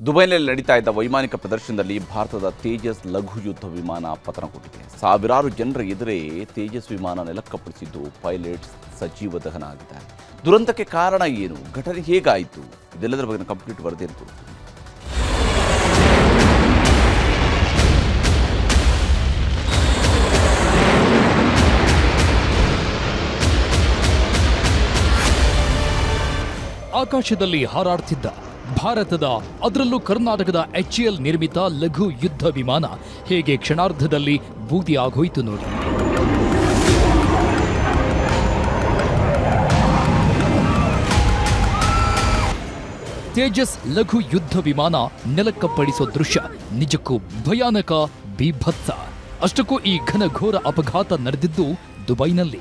ದುಬೈನಲ್ಲಿ ನಡೀತಾ ಇದ್ದ ವೈಮಾನಿಕ ಪ್ರದರ್ಶನದಲ್ಲಿ ಭಾರತದ ತೇಜಸ್ ಲಘು ಯುದ್ಧ ವಿಮಾನ ಪತನಗೊಂಡಿದೆ. ಸಾವಿರಾರು ಜನರ ಎದುರೇ ತೇಜಸ್ ವಿಮಾನ ನೆಲಕ್ಕಪ್ಪಳಿಸಿದ್ದು ಪೈಲಟ್ಸ್ ಸಜೀವ ದಹನ ಆಗಿದ್ದಾರೆ ದುರಂತಕ್ಕೆ ಕಾರಣ ಏನು? ಘಟನೆ ಹೇಗಾಯಿತು? ಇದೆಲ್ಲದರ ಬಗ್ಗೆ ಕಂಪ್ಲೀಟ್ ವರದಿ ಇತ್ತು ಆಕಾಶದಲ್ಲಿ ಹಾರಾಡ್ತಿದ್ದ ಭಾರತದ, ಅದರಲ್ಲೂ ಕರ್ನಾಟಕದ ಎಚ್ಎಲ್ ನಿರ್ಮಿತ ಲಘು ಯುದ್ಧ ವಿಮಾನ ಹೇಗೆ ಕ್ಷಣಾರ್ಧದಲ್ಲಿ ಬೂದಿ ಆಗೋಯ್ತು ನೋಡಿ. ತೇಜಸ್ ಲಘು ಯುದ್ಧ ವಿಮಾನ ನೆಲಕ್ಕಪ್ಪಳಿಸೋ ದೃಶ್ಯ ನಿಜಕ್ಕೂ ಭಯಾನಕ ಬೀಭತ್ಸ. ಅಷ್ಟಕ್ಕೂ ಈ ಘನಘೋರ ಅಪಘಾತ ನಡೆದಿದ್ದು ದುಬೈನಲ್ಲಿ.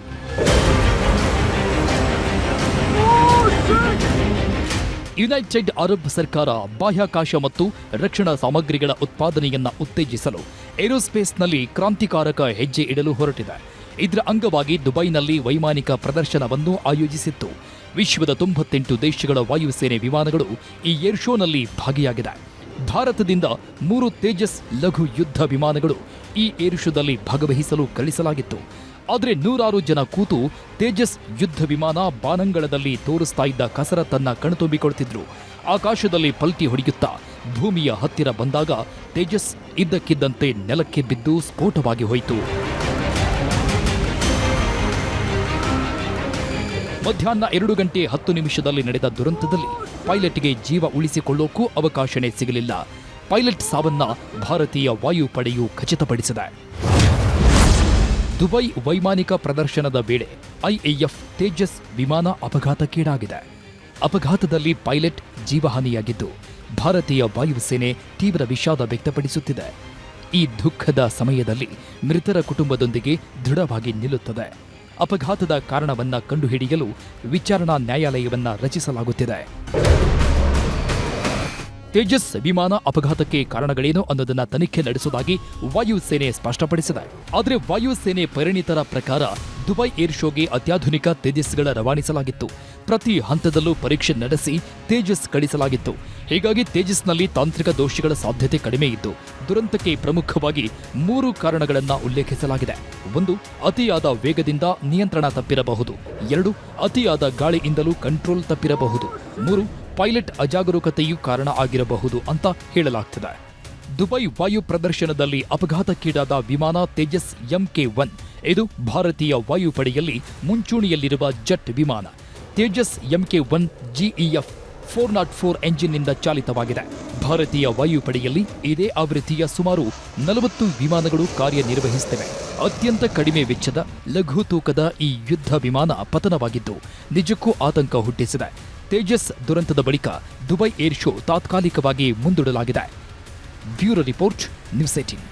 ಯುನೈಟೆಡ್ ಅರಬ್ ಸರ್ಕಾರ ಬಾಹ್ಯಾಕಾಶ ಮತ್ತು ರಕ್ಷಣಾ ಸಾಮಗ್ರಿಗಳ ಉತ್ಪಾದನೆಯನ್ನು ಉತ್ತೇಜಿಸಲು ಏರೋಸ್ಪೇಸ್ನಲ್ಲಿ ಕ್ರಾಂತಿಕಾರಕ ಹೆಜ್ಜೆ ಇಡಲು ಹೊರಟಿದೆ. ಇದರ ಅಂಗವಾಗಿ ದುಬೈನಲ್ಲಿ ವೈಮಾನಿಕ ಪ್ರದರ್ಶನವನ್ನು ಆಯೋಜಿಸಿತ್ತು. ವಿಶ್ವದ ತೊಂಬತ್ತೆಂಟು ದೇಶಗಳ ವಾಯುಸೇನೆ ವಿಮಾನಗಳು ಈ ಏರ್ ಶೋನಲ್ಲಿ ಭಾಗಿಯಾಗಿದೆ. ಭಾರತದಿಂದ ಮೂರು ತೇಜಸ್ ಲಘು ಯುದ್ಧ ವಿಮಾನಗಳು ಈ ಏರ್ ಶೋದಲ್ಲಿ ಭಾಗವಹಿಸಲು ಕಳಿಸಲಾಗಿತ್ತು. ಆದರೆ ನೂರಾರು ಜನ ಕೂತು ತೇಜಸ್ ಯುದ್ಧ ವಿಮಾನ ಬಾನಂಗಳದಲ್ಲಿ ತೋರಿಸ್ತಾ ಇದ್ದ ಕಸರತ್ತನ್ನ ಕಣ್ತುಂಬಿಕೊಳ್ತಿದ್ರು. ಆಕಾಶದಲ್ಲಿ ಪಲ್ಟಿ ಹೊಡೆಯುತ್ತಾ ಭೂಮಿಯ ಹತ್ತಿರ ಬಂದಾಗ ತೇಜಸ್ ಇದ್ದಕ್ಕಿದ್ದಂತೆ ನೆಲಕ್ಕೆ ಬಿದ್ದು ಸ್ಫೋಟವಾಗಿ ಹೋಯಿತು. ಮಧ್ಯಾಹ್ನ ಎರಡು ಗಂಟೆ ಹತ್ತು ನಿಮಿಷದಲ್ಲಿ ನಡೆದ ದುರಂತದಲ್ಲಿ ಪೈಲಟ್ಗೆ ಜೀವ ಉಳಿಸಿಕೊಳ್ಳೋಕ್ಕೂ ಅವಕಾಶನೇ ಸಿಗಲಿಲ್ಲ. ಪೈಲಟ್ ಸಾವನ್ನ ಭಾರತೀಯ ವಾಯುಪಡೆಯು ಖಚಿತಪಡಿಸಿದೆ. ದುಬೈ ವೈಮಾನಿಕ ಪ್ರದರ್ಶನದ ವೇಳೆ ಐಎಎಫ್ ತೇಜಸ್ ವಿಮಾನ ಅಪಘಾತಕ್ಕೀಡಾಗಿದೆ. ಅಪಘಾತದಲ್ಲಿ ಪೈಲಟ್ ಜೀವಹಾನಿಯಾಗಿದ್ದು, ಭಾರತೀಯ ವಾಯುಸೇನೆ ತೀವ್ರ ವಿಷಾದ ವ್ಯಕ್ತಪಡಿಸುತ್ತಿದೆ. ಈ ದುಃಖದ ಸಮಯದಲ್ಲಿ ಮೃತರ ಕುಟುಂಬದೊಂದಿಗೆ ದೃಢವಾಗಿ ನಿಲ್ಲುತ್ತದೆ. ಅಪಘಾತದ ಕಾರಣವನ್ನ ಕಂಡುಹಿಡಿಯಲು ವಿಚಾರಣಾ ನ್ಯಾಯಾಲಯವನ್ನ ರಚಿಸಲಾಗುತ್ತಿದೆ. ತೇಜಸ್ ವಿಮಾನ ಅಪಘಾತಕ್ಕೆ ಕಾರಣಗಳೇನು ಅನ್ನೋದನ್ನ ತನಿಖೆ ನಡೆಸುವುದಾಗಿ ವಾಯುಸೇನೆ ಸ್ಪಷ್ಟಪಡಿಸಿದೆ. ಆದರೆ ವಾಯುಸೇನೆ ಪರಿಣಿತರ ಪ್ರಕಾರ ದುಬೈ ಏರ್ ಶೋಗೆ ಅತ್ಯಾಧುನಿಕ ತೇಜಸ್ಗಳ ರವಾನಿಸಲಾಗಿತ್ತು. ಪ್ರತಿ ಹಂತದಲ್ಲೂ ಪರೀಕ್ಷೆ ನಡೆಸಿ ತೇಜಸ್ ಕಳಿಸಲಾಗಿತ್ತು ಹೀಗಾಗಿ ತೇಜಸ್ನಲ್ಲಿ ತಾಂತ್ರಿಕ ದೋಷಗಳ ಸಾಧ್ಯತೆ ಕಡಿಮೆ ಇದ್ದು, ದುರಂತಕ್ಕೆ ಪ್ರಮುಖವಾಗಿ ಮೂರು ಕಾರಣಗಳನ್ನು ಉಲ್ಲೇಖಿಸಲಾಗಿದೆ. ಒಂದು, ಅತಿಯಾದ ವೇಗದಿಂದ ನಿಯಂತ್ರಣ ತಪ್ಪಿರಬಹುದು. ಎರಡು, ಅತಿಯಾದ ಗಾಳಿಯಿಂದಲೂ ಕಂಟ್ರೋಲ್ ತಪ್ಪಿರಬಹುದು. ಮೂರು, ಪೈಲಟ್ ಅಜಾಗರೂಕತೆಯೂ ಕಾರಣ ಆಗಿರಬಹುದು ಅಂತ ಹೇಳಲಾಗ್ತದೆ. ದುಬೈ ವಾಯು ಪ್ರದರ್ಶನದಲ್ಲಿ ಅಪಘಾತಕ್ಕೀಡಾದ ವಿಮಾನ ತೇಜಸ್ ಎಂಕೆ ಒನ್, ಇದು ಭಾರತೀಯ ವಾಯುಪಡೆಯಲ್ಲಿ ಮುಂಚೂಣಿಯಲ್ಲಿರುವ ಜೆಟ್ ವಿಮಾನ. Tejas MK one GEF four naught four ಎಂಜಿನ್ನಿಂದ ಚಾಲಿತವಾಗಿದೆ. ಭಾರತೀಯ ವಾಯುಪಡೆಯಲ್ಲಿ ಇದೇ ಆವೃತ್ತಿಯ ಸುಮಾರು ನಲವತ್ತು ವಿಮಾನಗಳು ಕಾರ್ಯನಿರ್ವಹಿಸುತ್ತಿವೆ. ಅತ್ಯಂತ ಕಡಿಮೆ ವೆಚ್ಚದ ಲಘು ತೂಕದ ಈ ಯುದ್ಧ ವಿಮಾನ ಪತನವಾಗಿದ್ದು, ನಿಜಕ್ಕೂ ಆತಂಕ ಹುಟ್ಟಿಸಿದೆ. ತೇಜಸ್ ದುರಂತದ ಬಳಿಕ ದುಬೈ ಏರ್ ಶೋ ತಾತ್ಕಾಲಿಕವಾಗಿ ಮುಂದೂಡಲಾಗಿದೆ. Bureau report, news eighteen